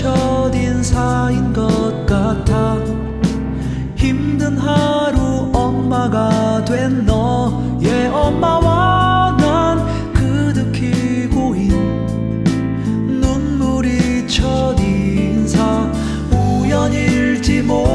첫인사인 것 같아. 힘든 하루 엄마가 된 너의 엄마와 난 그득히 고인 눈물이 첫인사 우연일지 몰라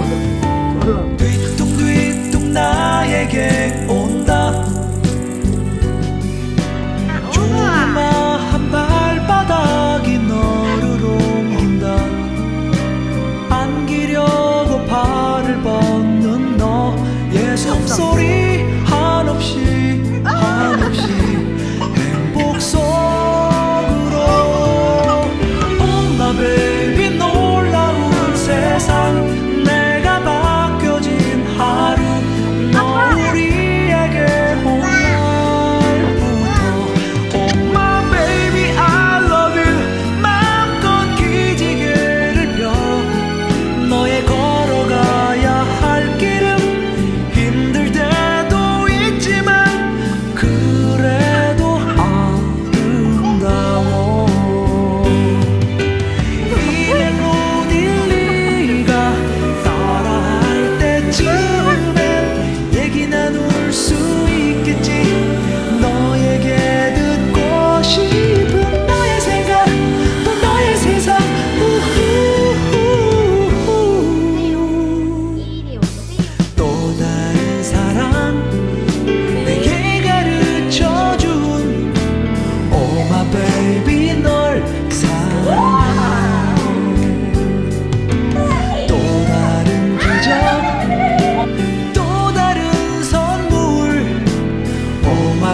Oh.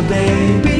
baby.